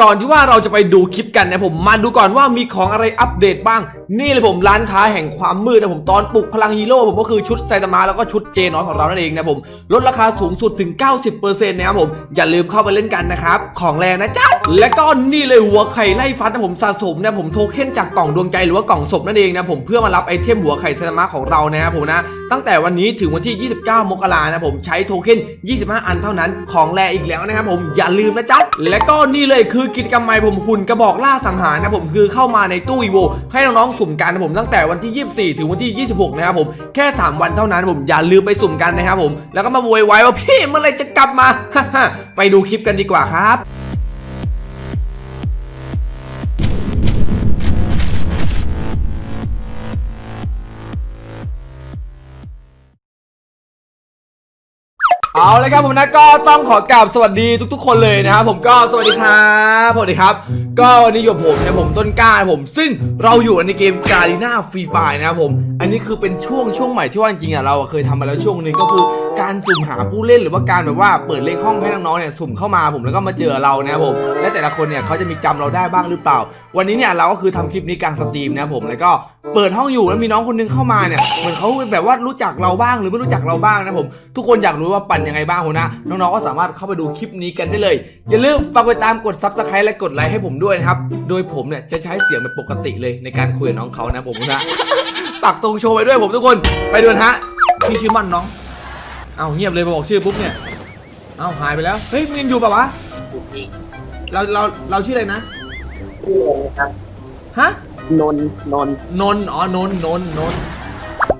ก่อนที่ว่าเราจะไปดูคลิปกันนะผมมาดูก่อนว่ามีของอะไรอัปเดตบ้าง นี่เลยผมร้านค้าแห่งความมืดนะผมตอนปลุกพลังฮีโร่ผมก็คือชุดไซตามะแล้วก็ชุดเจนอสของเรานั่นเองนะผมลดราคาสูงสุดถึง 90%นะครับผมอย่าลืมเข้าไปเล่นกันนะครับ ของแรงนะจ๊ะและก็นี่เลยหัวไข่ไล่ฟัดนะผมสะสมนะผมโทเค็นจากกล่องดวงใจหรือว่ากล่องศพนั่นเองนะผมเพื่อมารับไอเทมหัวไข่ไซตามะของเรานะครับผมนะตั้งแต่วันนี้ถึงวันที่ 29 มกรานะผมใช้โทเค็น25 อันเท่านั้น ของแรอีกแล้วนะครับผมอย่าลืมนะจ๊ะและก็นี่เลยคือือกิจกรรมใหม่ผมหุ่นกระบอกล่าสังหารนะผมคือเข้ามาในตู้อีโวให้น้องๆสุ่มกันนะผมตั้งแต่วันที่ 24 ถึงวันที่ 26 นะครับผมแค่ 3 วันเท่านั้นผมอย่าลืมไปสุ่มกันนะครับผมแล้วก็มาโวยวายว่าพี่เมื่อไรจะกลับมาไปดูคลิปกันดีกว่าครับ ลยครับผมนะก็ต้องขอกราบสวัสดีทุกๆ คนเลยนะครับผมก็สวัสดีครับสวัสดีครับ ก็วันนี้อยู่ผมนี่ยผมต้นกล้าผม ซึ่งเราอยู่ในเกมกา r ีนาฟรีไฟนะครับผม อันนี้คือเป็นช่วงช่วงใหม่ที่ว่าจริงๆอะเราเคยทำมาแล้วช่วงหนึ่งก็คือการสุ่มหาผู้เล่นหรือว่าการแบบว่าเปิดเลขห้องให้น้องๆเนี่ยสุ่มเข้ามาผมแล้วก็มาเจอเรานะครับผมและแต่ละคนเนี่ยเขาจะมีจำเราได้บ้างหรือเปล่า วันนี้เนี่ยเราก็คือทำคลิปนี้กลางสตรีมนะครับผมแล้วก็เปิดห้องอยู่แล้วมีน้องคนนึงเข้ามาเนี่ยเหมือนเขาแบบว่ารู้จักเราบ้างหรือไม่รู้จักเราบ้างนะผมทุกคนอยากรู้ว่าปั่นยังไงบ้างผมนะน้องๆก็สามารถเข้าไปดูคลิปนี้กันได้เลย อย่าลืมฝากกดตามกดซับสไครต์และกดไลค์ให้ผมด้วยนะครับ โดยผมเนี่ยจะใช้เสียงแบบปกติเลยในการคุยกับน้องเขานะผมนะปักตรงโชว์ไปด้วยผมทุกคนไปดูนะฮะพี่ชื่อมันน้อง เอาเงียบเลยพอบอกชื่อปุ๊บเนี่ยเอาหายไปแล้วเฮ้ยมึงยังอยู่ปะวะเราเราเราชื่ออะไรนะชื่ออะไรครับฮะนนท์นนท์นนท์อ๋อนนท์นนท์นนท์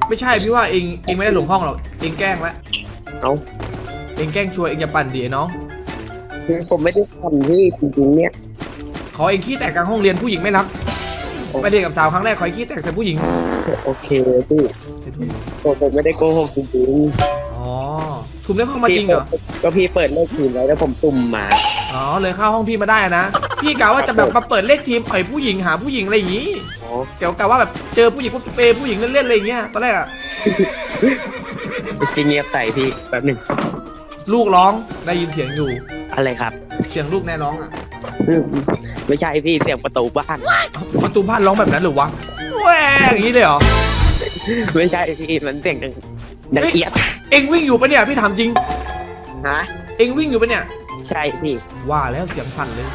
ไม่ใช่พี่ว่าเองเองไม่ได้หลงห้องหรอกเองแกล้งแล้วเอ้าเองแกล้งชัวร์เองอย่าปั่นดิไอ้น้อง ผมไม่ได้ทำที่จริงๆเนี่ย ขอเองขี้แตกกลางห้องเรียนผู้หญิงไม่รับไปเรียนกับสาวครั้งแรกขอให้ขี้แตกใส่ผู้หญิงโอเคพี่ผมผมไม่ได้โกหกจริงอ๋อสุ่มได้เข้าๆมาจริงเหรอพี่ก็พี่เปิดเลขทีมไว้แล้วผมตุ่มมา อ๋อเลยเข้าห้องพี่มาได้อะนะ พี่กะว่าจะแบบมาเปิดเลขทีมอ่อยผู้หญิงหาผู้หญิงอะไรอย่างงี้อ๋อเกี่ยวกับว่าแบบเจอผู้หญิงปุ๊บเปย์ผู้หญิงเล่นๆอะไรอย่างเงี้ยตอนแรกอะไปซีเงียบใส่พี่แป๊บหนึ่ง ลูกร้องได้ยินเสียงอยู่ อะไรครับเสียงลูกแน่ร้องอะอืมไม่ใช่พี่เสียงประตูบ้าน ประตูบ้านร้องแบบนั้นเหรือวะแหวอย่างนี้เลยเหรอไม่ใช่พี่มันเสียงดังดังเอียดเอ็งวิ่งอยู่ปะเนี่ยพี่ถามจริงฮะเอ็งวิ่งอยู่ปะเนี่ยใช่พี่ว่าแล้วเสียงสั่นเลย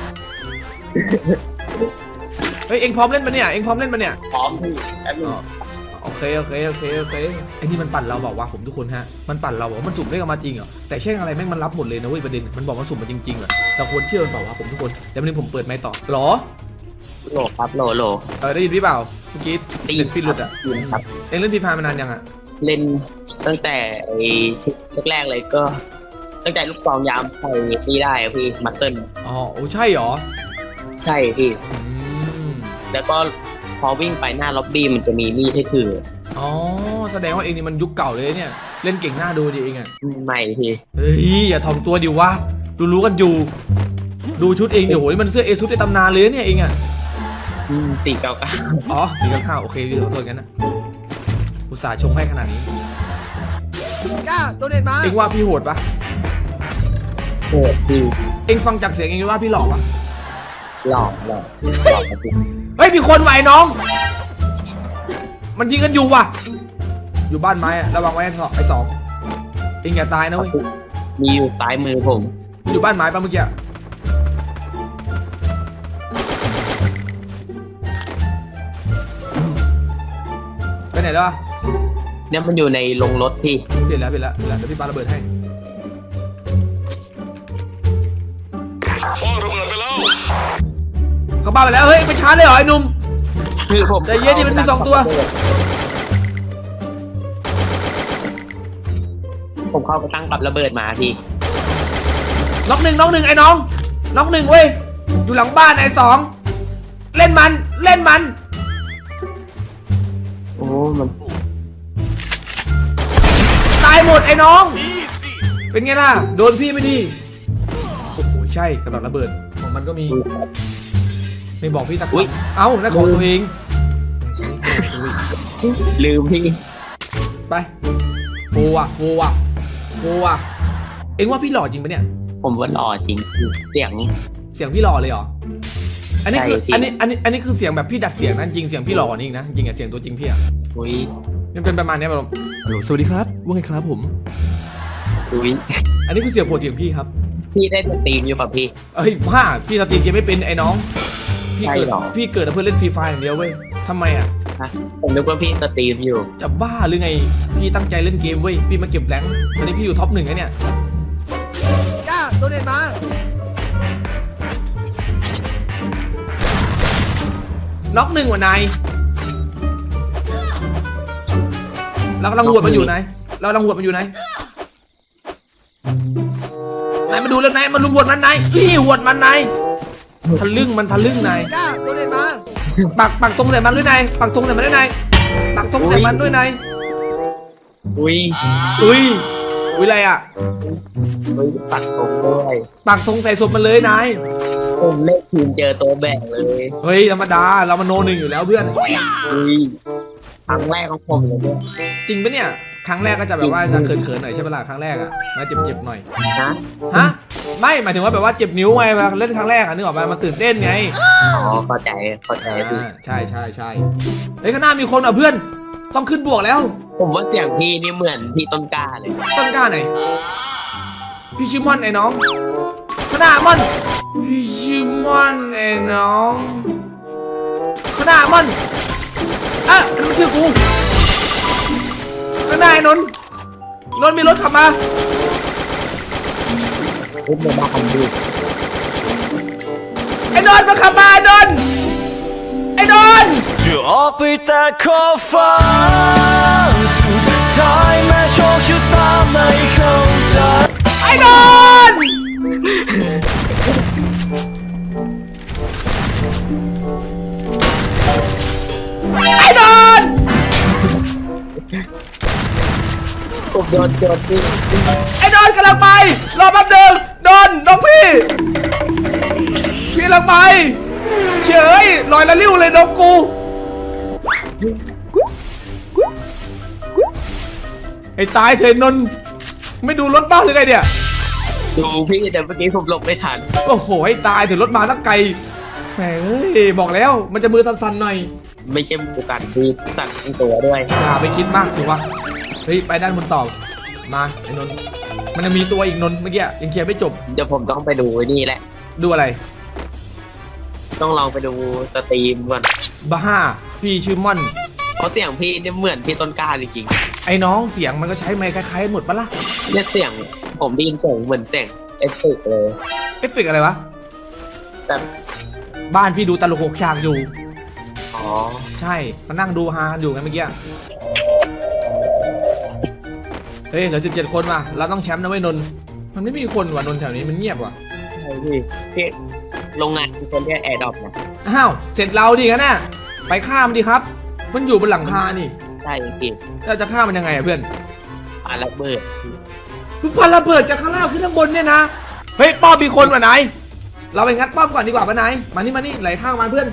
เฮ้ยเอ็งพร้อมเล่นปะเนี่ยเอ็งพร้อมเล่นปะเนี่ยพร้อมพี่แป๊บหนึง โอเคโอเคโอเคโอเคไอ้นี่มันปั่นเราบอกว่าผมทุกคนฮะมันปั่นเราบอกว่ามันสุ่มเลขออกมาจริงเหรอแต่แช่งอะไรแม่งมันรับหมดเลยนะเว้ยประเด็นมันบอกว่าสุ่มมาจริงๆเหรอเราควรเชื่อมันเปล่าวะผมทุกคนเดี๋ยววันนี้ผมเปิดไมค์ต่อหรอโหลครับโหลโหลเออได้ยินพี่เปล่าเมื่อกี้ได้ยิเล่นนพี่หลุดอะครับเอ็งเล่นพีฟามานานยังอะเล่นตั้งแต่ไอ้แรกๆเลยก็ ตั้งแต่ลูกซองยามใส่นี่ได้อะพี่มัตเติ้ลอ๋อโอ้ใช่เหรอ ใช่พี่อืมแล้วก็ พอวิ่งไปหน้าล็อบบี้มันจะมีมีดให้ถืออ๋อแสดงว่าเอ็งนี่มันยุคเก่าเลยเนี่ย เล่นเก่งหน้าดูดิเอ็งอะใหม่พี่เฮ้ยอย่าถ่อมตัวดิวะรู้รู้ๆกันอยู่ ดูชุดเองเดี๋ยวโหยมันเสื้อเอซุดในตำนานเลยนะเนี่ยเองอะสี่เก้าเก้าอ๋อสี่กับข้าวโอเคพี่ขอโทษกันนะอุตส่าห์ชงให้ขนาดนี้กล้าโดนเด็ดมาเองว่าพี่โหดปะโหดพี่เองฟังจากเสียงเองว่าพี่หลอกปะหลอกหลอกหลอกครับพี่ เฮ้ยมีคนไหวน้อง มันยิงกันอยู่ว่ะ อยู่บ้านไม้อะระวังไว้ไอ้สองไอ้สองเองอย่าตายนะเว้ย มีอยู่ซ้ายมือผม อยู่บ้านไม้ปะเมื่อกี้อะไปไหนแล้วอะเนี่ยมันอยู่ในโรงรถพี่ เปลี่ยนแล้วเปลี่ยนแล้วเปลี่ยนแล้วเดี๋ยวพี่ปาระเบิดให้ เข้าบ้านไปแล้ว เฮ้ยไปชาร์จเลยเหรอไอ้หนุ่ม คือผมใจเย็นดิมันมีสองตัว ผมเข้าไปตั้งกับระเบิดมาพี่น็อกหนึ่งน็อกหนึ่งไอ้น้องน็อกหนึ่งเว้ย อยู่หลังบ้านไอ้สอง เล่นมัน เล่นมัน โอ้มันตายหมดไอ้น้อง เป็นไงล่ะ โดนพี่ไม่ดี โอ้โห ใช่กระดาษระเบิดของมันก็มี ไม่บอกพี่สักคำเอ้านั่นของตัวเอง ลืมพี่ไปโฟว่ะโฟว่ะโฟว่ะเอ็งว่าพี่หล่อจริงปะเนี่ย ผมว่าหล่อจริง เสียง เสียงพี่หล่อเลยเหรอ อันนี้คือใช่จริงอันนี้อันนี้อันนี้คือเสียงแบบพี่ดัดเสียงนะจริงเสียงพี่หล่อกว่านี้อีกนะจริงอะเสียงตัวจริงพี่อะอุ้ยมันเป็นประมาณเนี้ยแบบฮัลโหลสวัสดีครับ ว่าไงครับผมอุ้ยอันนี้คือเสียงปกติของพี่ครับ พี่ได้สตรีมอยู่ป่ะพี่ เอ้ยบ้าพี่สตรีมเกมไม่เป็นไอ้น้อง พี่เกิดใช่หรอ พี่เกิดมาเพื่อเล่นฟรีไฟอย่างเดียวเว้ยทำไมอะฮะผมนึกว่าพี่สตรีมอยู่จะบ้าหรือไง พี่ตั้งใจเล่นเกมเว้ย พี่มาเก็บแรงค์ตอนนี้พี่อยู่ท็อปหนึ่งแล้วเนี่ยกล้าโดนเน็ตมา น็อกหนึ่งว่ะนายเรากำลังหวดมันอยู่นายเรากำลังหวดมันอยู่นายนายมาดูแล้วนายมาลุมหวดมันนายพี่หวดมันนาย ทะลึ่งมันทะลึ่งนายกล้าโดนเน็ตมาปักปักตรงใส่มันด้วยนายปักตรงใส่มันด้วยนายปักตรงใส่มันด้วยนายอุ้ยอุ้ยอุ้ยอะไรอะอุ้ยปัดผมด้วยปักตรงใส่ศพมันเลยนายผมเล่นทีมเจอตัวแบกเลยเฮ้ยธรรมดาเรามาโนหนึ่งอยู่แล้วเพื่อนอุ้ยครั้งแรกของผมเลยเนี่ยจริงปะเนี่ยครั้งแรกก็จะแบบว่าจะเขินๆหน่อยใช่ปะล่ะครั้งแรกอะมาเจ็บๆหน่อยนะฮะ ไม่หมายถึงว่าแบบว่าเจ็บนิ้วไงเวลาเล่นครั้งแรกอะนึกออกมามันตื่นเต้นไงอ๋อเข้าใจเข้าใจพี่อ่าใช่ใช่ใช่เฮ้ยข้างหน้ามีคนอะเพื่อน ต้องขึ้นบวกแล้วผมว่าเสียงพี่นี่เหมือนพี่ต้นกล้าเลยต้นกล้าไหนพี่ชื่อม่อนไอ้น้องข้างหน้าม่อนพี่ชื่อม่อนไอ้น้องข้างหน้าม่อนอะอันนั้นมันชื่อกูข้างหน้าไอ้นนท์นนท์มีรถขับมา พูดไม่ได้คำดีไอ้นนท์มาขับมาไอ้นนท์ไอ้นนท์จะออกไปแต่ขอบฟ้าสุดท้ายแม้โชคชะตาไม่เข้าใจ ไอ้นนท์ไอ้นนท์ผมโดนโจทย์พี่ไอ้นนท์กำลังไปรอแป๊บนึง นนท์น้องพี่ พี่กำลังไปเฉยลอยละลิ้วเลยน้องกู ไอ้ตายเถอะนนท์ไม่ดูรถบ้างหรือไงเนี่ย ดูพี่แต่เมื่อกี้ผมหลบไม่ทัน โอ้โหให้ตายถึงรถมาตั้งไกลแหมเอ้ยบอกแล้วมันจะมือสั่นๆหน่อย ไม่ใช่มือกันพี่สั่นทั้งตัวด้วยอย่าไปคิดมากสิวะ เฮ้ย ไปด้านบนต่อ มาไอ้นนท์มันจะมีตัวอีกนนท์เมื่อกี้ยังเคลียร์ไม่จบเดี๋ยวผมต้องไปดูไอ้นี่แหละ ดูอะไร ต้องลองไปดูสตรีมก่อนบ้า พี่ชื่อม่อน เพราะเสียงพี่เนี่ยเหมือนพี่ต้นกล้าจริงไอ้น้องเสียงมันก็ใช้ไมค์คล้ายๆหมดปะล่ะๆเนี่ยเสียงผมได้ยินเสียงเหมือนเสียงเอฟเฟกต์เลย เอฟเฟกต์อะไรวะ แต่บ้านพี่ดูตลกหกฉากอยู่ อ๋อ ใช่มานั่งดูฮากันอยู่ไงเมื่อกี้ เฮ้ยเหลือสิบเจ็ดคนว่ะเราต้องแชมป์นะเว้ยนนท์มันไม่มีคนว่ะนนท์แถวนี้มันเงียบว่ะใช่พี่พี่โรงงานมีคนเรียกแอร์ดอปนะอ้าวเสร็จเราดิกันน่ะไปฆ่ามันดิครับ มันอยู่บนหลังคานี่ใช่พี่เราจะฆ่ามันยังไงอะเพื่อนปาระเบิดลูกพันระเบิดจากข้างล่างขึ้นข้างบนเนี่ยนะเฮ้ยป้อมมีคนกว่านายเราไปงัดป้อมก่อนดีกว่าปะนายมานี่มานี่ไหลข้างมาเพื่อน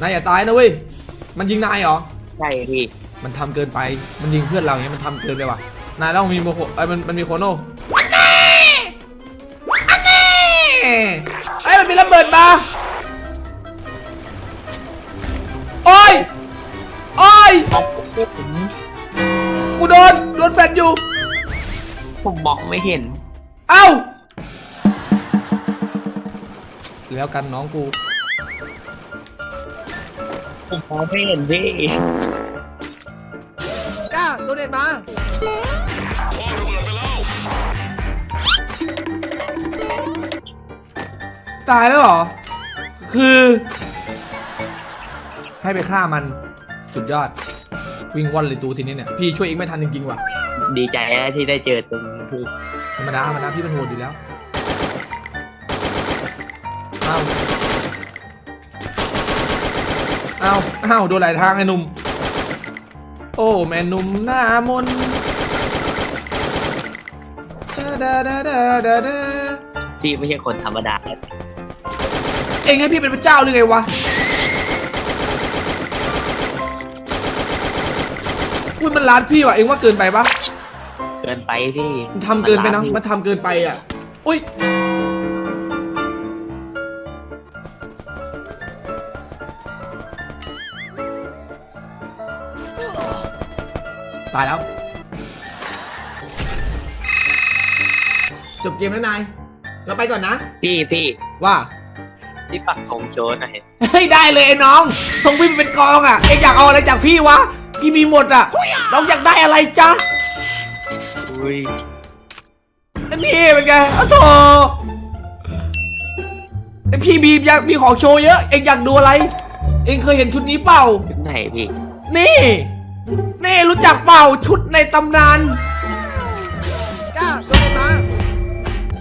นายอย่าตายนะเว้ยมันยิงนายเหรอใช่พี่มันทำเกินไปมันยิงเพื่อนเราอย่างเงี้ยมันทำเกินไปว่ะ นายต้องมีโมโหไอ้ยมันมันมีโคโน่อันนี้อันนี้ไอ้ยมันมีระเบิดมาโอ้ยโอ้ยกูโดนโดนแฟนอยู่ ผมมองไม่เห็น เอ้า แล้วกันน้องกู ผมมองไม่เห็นพี่กล้าโดนเน็ตมา ตายแล้วเหรอ คือ ให้ไปฆ่ามัน สุดยอด วิ่งว่อนเลยตูทีนี้เนี่ย พี่ช่วยเองไม่ทันจริงๆว่ะ ดีใจที่ได้เจอตรงพี่ธรรมดาธรรมดาพี่เป็นโหดอยู่แล้วเอาเอาเอาโดนหลายทางไอ้หนุ่ม โอ้แม่หนุ่มหน้ามนดาดาดาดาดาพี่ไม่ใช่คนธรรมดา เองให้พี่เป็นพระเจ้าหรือไงวะอุ้ยมันร้านพี่วะเองว่าเกินไปปะเกินไปพี่ทำเกินไปนะมันทำเกินไปอะ อุ้ยตายแล้ว จบเกมแล้วนาย เราไปก่อนนะ พี่พี่ว่า พี่ปักธงโชว์หน่อยเฮ้ยได้เลยไอ้น้องทงพี่เป็นกองอะเอ็งอยากเอาอะไรจากพี่วะพี่มีหมดอะน้องอยากได้อะไรจ๊ะอุ้ยอันนี่เป็นไงอ้าวโถไอพี่มีอยากมีของโชว์เยอะเอ็งอยากดูอะไร เอ็งเคยเห็นชุดนี้เปล่าชุดไหนพี่นี่ นี่รู้จักเปล่าชุดในตำนานกล้าโดเนทมา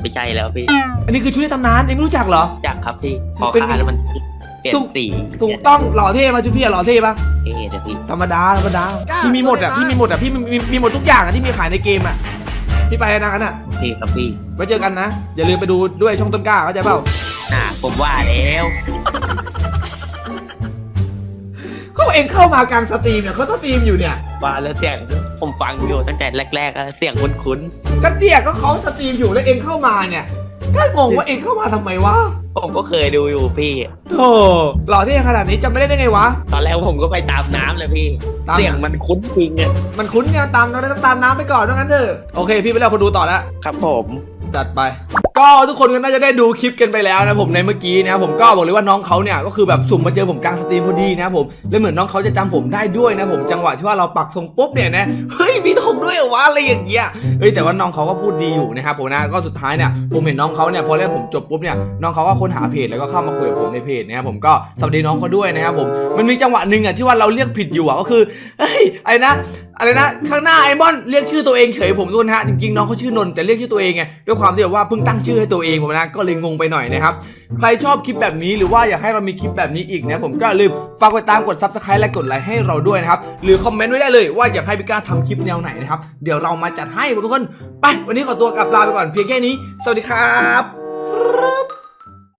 ไม่ใช่แล้วพี่อันนี้คือชุดในตำนานเอ็งไม่รู้จักเหรอ จักครับพี่พอเป็น ขาแล้วมันเปลี่ยนถูกสีถูกต้องหล่อเท่มาชุดพี่อะหล่อเท่ปะเอ๊ะเดี๋ยวพี่ธรรมดาธรรมดาพี่มีหมดอะพี่มีหมดอะพี่มีมีมีหมดทุกอย่างอะที่มีขายในเกมอะพี่ไปนะกันอะโอเคครับพี่ไว้เจอกันนะอย่าลืมไปดูด้วยช่องต้นกล้าเข้าใจเปล่า อ่าผมว่าแล้วก็ เองเข้ามากลางสตรีมเนี่ยเขาสตรีมอยู่เนี่ยว่าแล้วเสียงผมฟังอยู่ตั้งแต่แรกๆแล้วเสียงคุ้นก็เนี่ยก็เขาสตรีมอยู่แล้วเองเข้ามาเนี่ยก็งงว่าเองเข้ามาทำไมวะๆผมก็เคยดูอยู่พี่ โธ่หล่อเท่ขนาดนี้จำไม่ได้ได้ไงวะ ตอนแรกผมก็ไปตามน้ำเลยพี่ ตามเสียงมันคุ้นจริงอะมันคุ้นไงตามเราต้องตามน้ำไปก่อนว่างั้นเถอะโอเค พี่ไปแล้วคนดูต่อแล้วครับผมจัดไป ก็ทุกคนก็น่าจะได้ดูคลิปกันไปแล้วนะผมในเมื่อกี้นะครับผมก็บอกเลยว่าน้องเขาเนี่ยก็คือแบบสุ่มมาเจอผมกลางสตรีมพอดีนะครับผมแล้วเหมือนน้องเขาจะจำผมได้ด้วยนะผมจังหวะที่ว่าเราปักธงปุ๊บเนี่ยนะเฮ้ยมีธงด้วยเหรอวะอะไรอย่างเงี้ยเฮ้ยแต่ว่าน้องเขาก็พูดดีอยู่นะครับผมนะก็สุดท้ายเนี่ยผมเห็นน้องเขาเนี่ยพอเล่นผมจบปุ๊บเนี่ยน้องเขาก็ค้นหาเพจแล้วก็เข้ามาคุยกับผมในเพจนะครับผมก็สวัสดีน้องเขาด้วยนะครับผมมันมีจังหวะหนึ่งอะที่ว่าเราเรียกผิดอยู่อะก็คือเฮ้ยไอ้นะอะไรนะข้างหน้าไอมอนเรียกชื่อตัวเองเฉยผมทุกคนฮะจริงๆน้องเขาชื่อนนท์แต่เรียกชื่อตัวเองไงด้วยความที่แบบว่าเพิ่งตั้งชื่อให้ตัวเองผมนะก็เลยงงไปหน่อยนะครับ ใครชอบคลิปแบบนี้หรือว่าอยากให้เรามีคลิปแบบนี้อีกนะผมก็อย่าลืมฝากกดตามกด subscribe และกดไลค์ให้เราด้วยนะครับ หรือคอมเมนต์ไว้ได้เลยว่าอยากให้พี่ก้าทำคลิปแนวไหนนะครับ เดี๋ยวเรามาจัดให้ทุกคน ไป วันนี้ขอตัวกลับลาไปก่อนเพียงแค่นี้ สวัสดีครับ